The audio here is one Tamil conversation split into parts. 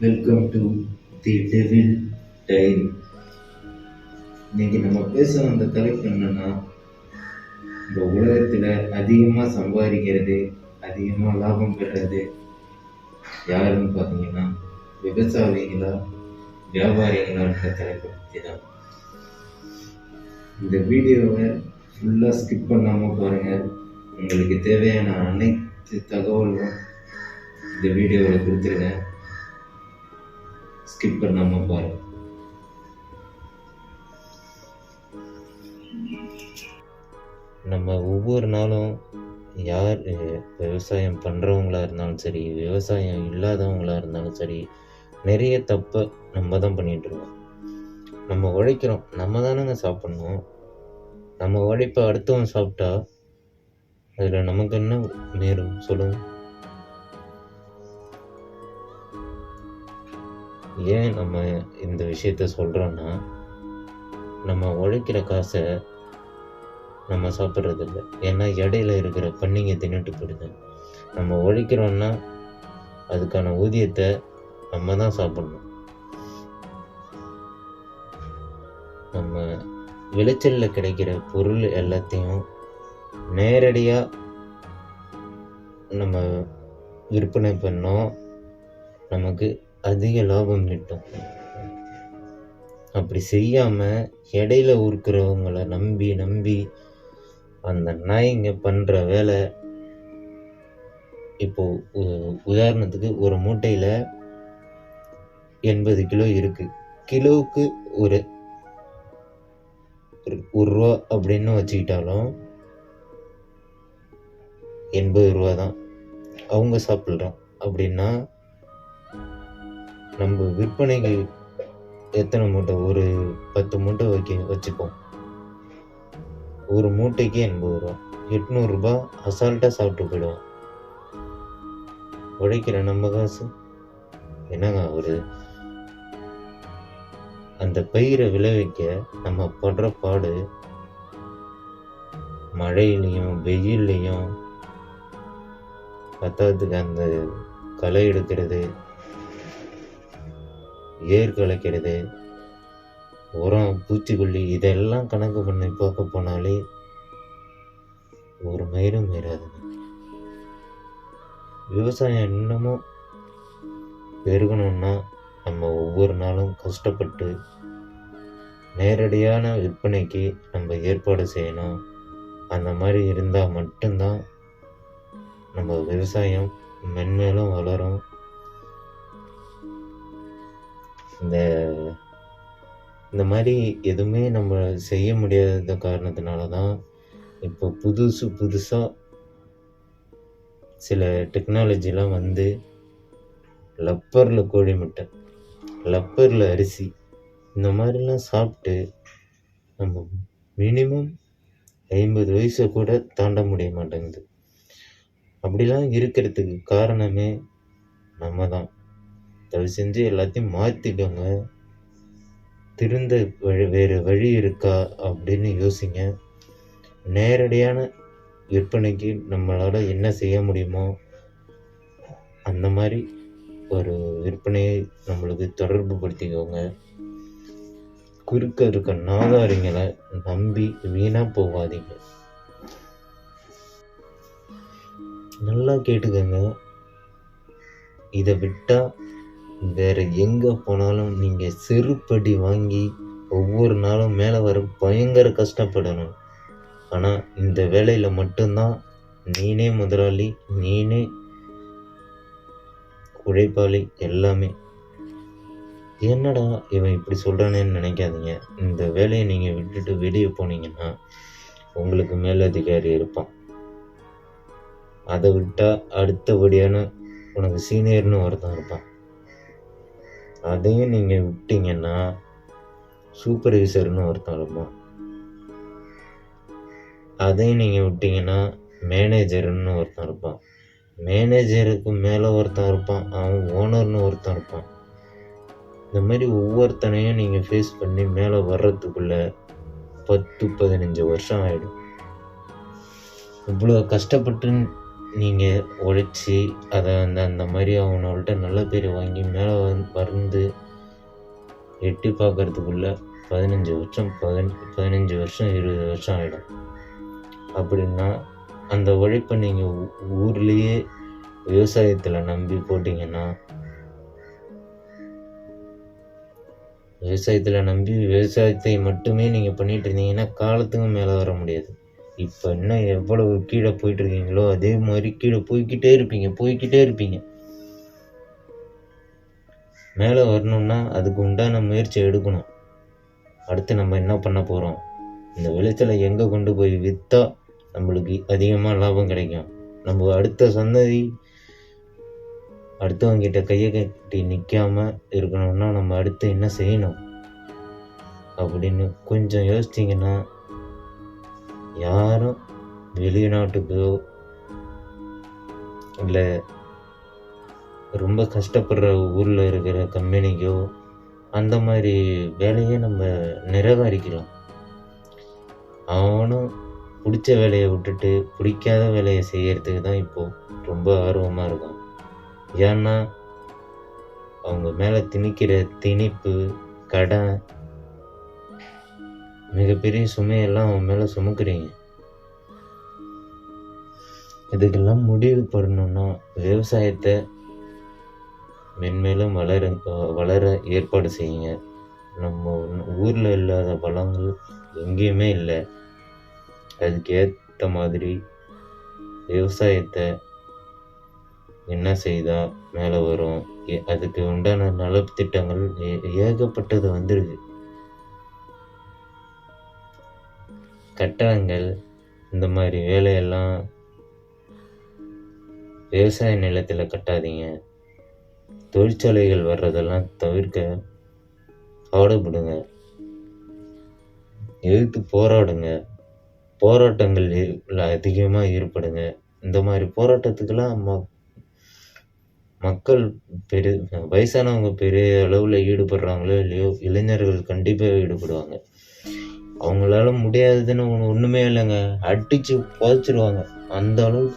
Welcome to the devil diary இன்னைக்கு நம்ம பேசுற அந்த தலைப்பு என்னன்னா இந்த உலகத்தில் அதிகமாக சம்பாதிக்கிறது அதிகமாக லாபம் பெறுறது யாருன்னு பார்த்தீங்கன்னா விவசாயிகளா வியாபாரிகளான்ற தலைப்பை பற்றி தான் இந்த வீடியோவை ஃபுல்லாக ஸ்கிப் பண்ணாமல் பாருங்கள் உங்களுக்கு தேவையான அனைத்து தகவலும் இந்த வீடியோவில் கொடுத்துருக்கேன் ஸ்கிப் பண்ணாமல் பாருங்க. நம்ம ஒவ்வொரு நாளும் யார் விவசாயம் பண்ணுறவங்களா இருந்தாலும் சரி விவசாயம் இல்லாதவங்களா இருந்தாலும் சரி நிறைய தப்பை நம்ம தான் பண்ணிகிட்ருக்கோம் இருக்கோம். நம்ம உழைக்கிறோம். நம்ம தானேங்க சாப்பிட்ணும். நம்ம உழைப்பை அடுத்தவன் சாப்பிட்டா அதில் நமக்கு என்ன நேரும்? சொல்லுங்க. ஏன் நம்ம இந்த விஷயத்த சொல்கிறோன்னா நம்ம உழைக்கிற காசை நம்ம சாப்பிட்றது இல்லை ஏன்னா இடையில இருக்கிற பண்ணிங்க தின்னுட்டு போயிடுது. நம்ம உழைக்கிறோன்னா அதுக்கான ஊதியத்தை நம்ம தான் சாப்பிடணும். நம்ம விளைச்சலில் கிடைக்கிற பொருள் எல்லாத்தையும் நேரடியாக நம்ம விற்பனை பண்ணோம் நமக்கு அதிக லாபம் கிட்டும். அப்படி செய்யாமல் இடையில ஊருக்கிறவங்கள நம்பி நம்பி அந்த நாய்ங்க பண்ணுற வேலை இப்போ உ- உதாரணத்துக்கு ஒரு மூட்டையில் எண்பது கிலோ இருக்குது கிலோவுக்கு ஒரு- ஒரு ரூபா அப்படின்னு வச்சுக்கிட்டாலும் எண்பது ரூபா தான். அவங்க சாப்பிட்றோம் அப்படின்னா நம்ம விற்பனைக்கு எத்தனை மூட்டை? ஒரு பத்து மூட்டை வைக்க வச்சுப்போம். ஒரு மூட்டைக்கு எண்பது ரூபா. எட்நூறுரூபா அசால்ட்டாக சாப்பிட்டு போயிடுவோம். உழைக்கிற நம்ம காசு. என்னங்க ஒரு அந்த பயிரை விளைவிக்க நம்ம படுற பாடு மழையிலையும் வெயில்லையும் பத்தாததுக்கு அந்த களை எடுக்கிறது ஏர் கலைக்கிறது உரம் பூச்சிக்கொல்லி இதெல்லாம் கணக்கு பண்ணி பார்க்க போனாலே ஒரு மயிரும் மீறாதுங்க விவசாயம் இன்னமும் பெருகணும்னா நம்ம ஒவ்வொரு நாளும் கஷ்டப்பட்டு நேரடியான விற்பனைக்கு நம்ம ஏற்பாடு செய்யணும். அந்த மாதிரி இருந்தால் மட்டும்தான் நம்ம விவசாயம் மென்மேலும் வளரும். இந்த இந்த மாதிரி எதுவுமே நம்ம செய்ய முடியாத காரணத்தினால தான் இப்போ புதுசு புதுசாக சில டெக்னாலஜிலாம் வந்து லப்பரில் கோழி முட்டை லப்பரில் அரிசி இந்த மாதிரிலாம் சாப்பிட்டு நம்ம மினிமம் ஐம்பது வயசை கூட தாண்ட முடிய மாட்டேங்குது. அப்படிலாம் இருக்கிறதுக்கு காரணமே நம்ம தான் தயவு செஞ்சு எல்லாத்தையும் மாற்றிக்கோங்க திருந்த வழி வேறு வழி இருக்கா அப்படின்னு யோசிங்க. நேரடியான விற்பனைக்கு நம்மளால் என்ன செய்ய முடியுமோ அந்த மாதிரி ஒரு விற்பனையை நம்மளுக்கு தொடர்பு படுத்திக்கோங்க. குறுக்க இருக்க நாதாரிங்களை நம்பி வீணாக போகாதீங்க. நல்லா கேட்டுக்கோங்க. இதை விட்டால் வேறு எங்கே போனாலும் நீங்கள் செருப்படி வாங்கி ஒவ்வொரு நாளும் மேலே வர பயங்கர கஷ்டப்படணும். ஆனால் இந்த வேலையில் மட்டும்தான் நீனே முதலாளி நீனே உழைப்பாளி எல்லாமே. என்னடா இவன் இப்படி சொல்கிறானேன்னு நினைக்காதீங்க. இந்த வேலையை நீங்கள் விட்டுட்டு வெளியே போனீங்கன்னா உங்களுக்கு மேலதிகாரி இருப்பான். அதை விட்டால் அடுத்தபடியான உனக்கு சீனியர்னு ஒருத்தன் இருப்பான். அதையும் நீங்கள் விட்டீங்கன்னா சூப்பர்வைசர்னு ஒருத்தன் இருப்பான். அதையும் நீங்கள் விட்டீங்கன்னா மேனேஜர்னு ஒருத்தன் இருப்பான். மேனேஜருக்கு மேலே ஒருத்தன் இருப்பான் அவன் ஓனர்னு ஒருத்தன் இருப்பான். இந்த மாதிரி ஒவ்வொருத்தனையும் நீங்கள் ஃபேஸ் பண்ணி மேலே வர்றதுக்குள்ள பத்து பதினஞ்சு வருஷம் ஆகிடும் இவ்வளோ கஷ்டப்பட்டு நீங்கள் உழைச்சி அதை அந்த அந்த மாதிரி அவனோட நல்ல பேர் வாங்கி மேலே வந்து பறந்து எட்டி பார்க்கறதுக்குள்ள பதினஞ்சு வருஷம் பதின பதினஞ்சு வருஷம் இருபது வருஷம் ஆகிடும் அப்படின்னா அந்த உழைப்பை நீங்கள் ஊர்லேயே விவசாயத்தில் நம்பி போட்டிங்கன்னா விவசாயத்தில் நம்பி விவசாயத்தை மட்டுமே நீங்கள் பண்ணிகிட்டு இருந்தீங்கன்னா காலத்துக்கும் மேலே வர முடியாது. இப்போ என்ன எவ்வளவு கீழே போயிட்டு இருக்கீங்களோ அதே மாதிரி கீழே போய்க்கிட்டே இருப்பீங்க போய்க்கிட்டே இருப்பீங்க. மேலே வரணும்னா அதுக்கு உண்டான முயற்சி எடுக்கணும். அடுத்து நம்ம என்ன பண்ண போகிறோம் இந்த விளைச்சலை எங்கே கொண்டு போய் விற்றா நம்மளுக்கு அதிகமாக லாபம் கிடைக்கும். நம்ம அடுத்த சந்ததி அடுத்தவங்கிட்ட கையை கட்டி நிற்காம இருக்கணும்னா நம்ம அடுத்து என்ன செய்யணும்? அப்படின்னு கொஞ்சம் யோசிச்சிங்கன்னா யாரும் வெளிநாட்டுக்கோ இல்லை ரொம்ப கஷ்டப்படுற ஊரில் இருக்கிற கம்பெனிக்கோ அந்த மாதிரி வேலையை நம்ம நிராகரிக்கலாம். அவனும் பிடிச்ச வேலையை விட்டுட்டு பிடிக்காத வேலையை செய்கிறதுக்கு தான் இப்போது ரொம்ப ஆர்வமாக இருக்கும் ஏன்னா அவங்க மேலே திணிக்கிற திணிப்பு கடன் மிகப்பெரிய சுமையெல்லாம் அவன் மேலே சுமக்குறீங்க. இதுக்கெல்லாம் முடிவு பண்ணணும்னா விவசாயத்தை மென்மேலும் வளர வளர ஏற்பாடு செய்யுங்க. நம்ம ஊரில் இல்லாத பழங்கள் எங்கேயுமே இல்லை. அதுக்கு ஏற்ற மாதிரி விவசாயத்தை என்ன செய்தால் மேலே வரும். ஏ- அதுக்கு உண்டான நலத்திட்டங்கள் ஏ- ஏகப்பட்டது வந்துருக்கு. கட்டடங்கள் இந்த மாதிரி வேலையெல்லாம் விவசாய நிலத்தில் கட்டாதீங்க. தொழிற்சாலைகள் வர்றதெல்லாம் தவிர்க்க பாடுபடுங்க எதிர்த்து போராடுங்க. போராட்டங்கள் அதிகமாக ஈடுபடுங்க. இந்த மாதிரி போராட்டத்துக்கெல்லாம் ம மக்கள் பெரு வயசானவங்க பெரிய அளவில் ஈடுபடுறாங்களோ இல்லையோ இளைஞர்கள் கண்டிப்பாக ஈடுபடுவாங்க. அவங்களால முடியாதுன்னு ஒன்று ஒன்றுமே இல்லைங்க. அடித்து புதைச்சிடுவாங்க அந்த அளவு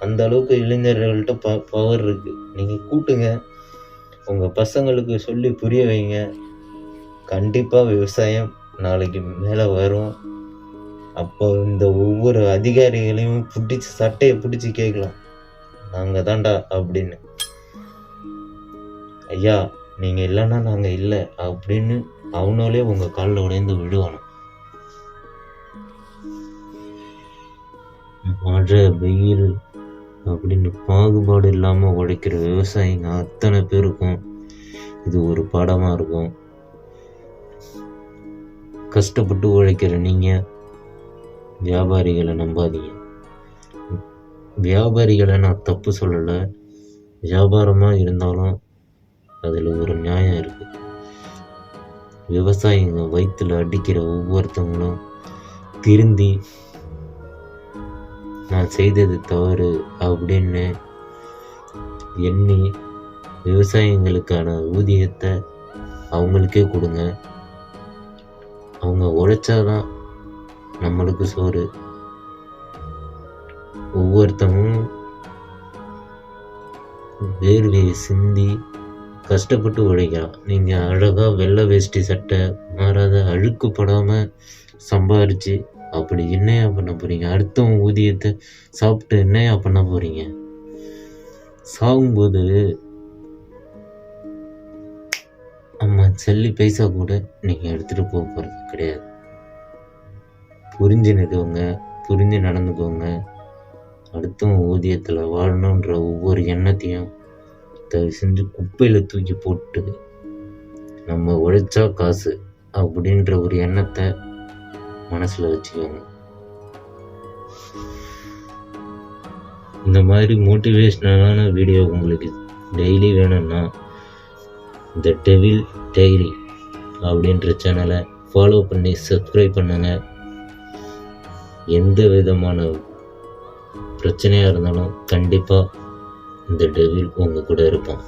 அந்த அளவுக்கு இளைஞர்கள்ட்ட ப பவர் இருக்குது நீங்கள் கூட்டுங்க. உங்கள் பசங்களுக்கு சொல்லி புரிய வைங்க. கண்டிப்பாக விவசாயம் நாளைக்கு மேலே வரும். அப்போ இந்த ஒவ்வொரு அதிகாரிகளையும் பிடிச்சி சட்டையை பிடிச்சி கேட்கலாம். நாங்கள் தான்டா அப்படின்னு. ஐயா நீங்கள் இல்லைன்னா நாங்கள் இல்லை அப்படின்னு அவனாலே உங்கள் காலில் உடைந்து விழுவானோ மழை வெயில் அப்படின்னு பாகுபாடு இல்லாமல் உழைக்கிற விவசாயிங்க அத்தனை பேருக்கும் இது ஒரு பாடமாக இருக்கும். கஷ்டப்பட்டு உழைக்கிற நீங்கள் வியாபாரிகளை நம்பாதீங்க. வியாபாரிகளை நான் தப்பு சொல்லலை. வியாபாரமாக இருந்தாலும் அதில் ஒரு நியாயம் இருக்குது விவசாயிங்க வயிற்றுல அடிக்கிற ஒவ்வொருத்தவங்களும் திருந்தி நான் செய்தது தவறு அப்படின்னு எண்ணி விவசாயிங்களுக்கான ஊதியத்தை அவங்களுக்கே கொடுங்க. அவங்க உழைச்சாதான் நம்மளுக்கு சோறு. ஒவ்வொருத்தவங்களும் வேர்வையை சிந்தி கஷ்டப்பட்டு உழைக்கலாம். நீங்கள் அழகாக வெள்ளை வேஷ்டி சட்டை மாறாத அழுக்குப்படாமல் சம்பாரித்து அப்படி என்னையா பண்ண போகிறீங்க அடுத்தவங்க ஊதியத்தை சாப்பிட்டு என்னையா பண்ண போகிறீங்க சாகும்போது அம்மா செல்லி பைசா கூட நீங்கள் எடுத்துகிட்டு போக போகிறது கிடையாது. புரிஞ்சு நிற்கவங்க புரிஞ்சு நடந்துக்கோங்க. அடுத்தவங்க ஊதியத்தில் வாழணுன்ற ஒவ்வொரு எண்ணத்தையும் தயவு செஞ்சு குப்பையில் தூக்கி போட்டு நம்ம உழைச்சா காசு அப்படின்ற ஒரு எண்ணத்தை மனசில் வச்சுக்கோங்க. இந்த மாதிரி மோட்டிவேஷ்னலான வீடியோ உங்களுக்கு டெய்லி வேணும்னா த டெவில் டைரி அப்படின்ற சேனலை ஃபாலோ பண்ணி சப்ஸ்கிரைப் பண்ணுங்க. எந்த விதமான பிரச்சனையாக இருந்தாலும் கண்டிப்பாக இந்த டெவில் உங்கள் கூட இருப்பான்.